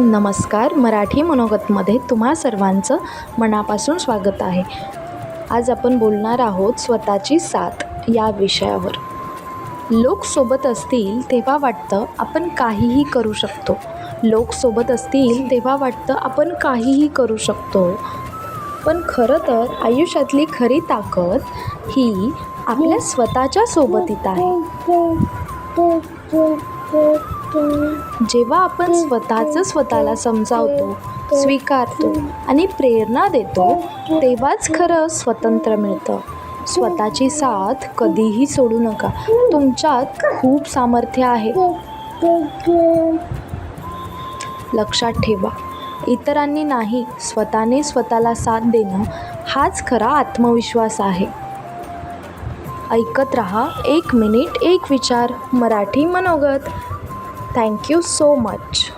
नमस्कार मराठी मनोगतमध्ये तुम्हा सर्वांचं मनापासून स्वागत आहे. आज आपण बोलणार आहोत स्वतःची साथ या विषयावर. लोक सोबत असतील तेव्हा वाटतं आपण काहीही करू शकतो. लोक सोबत असतील तेव्हा वाटतं आपण काहीही करू शकतो. पण खरं तर आयुष्यातली खरी ताकद ही आपल्या स्वतःच्या सोबतीत आहे. जेव्हा आपण स्वतःचं स्वतःला समजावतो स्वीकारतो आणि प्रेरणा देतो तेव्हाच खरं स्वतंत्र मिळतं. स्वतःची साथ कधीही सोडू नका. तुमच्यात खूप सामर्थ्य आहे. लक्षात ठेवा इतरांनी नाही स्वतःने स्वतःला साथ देणं हाच खरा आत्मविश्वास आहे. ऐकत रहा एक मिनिट एक विचार. मराठी मनोगत. Thank you so much.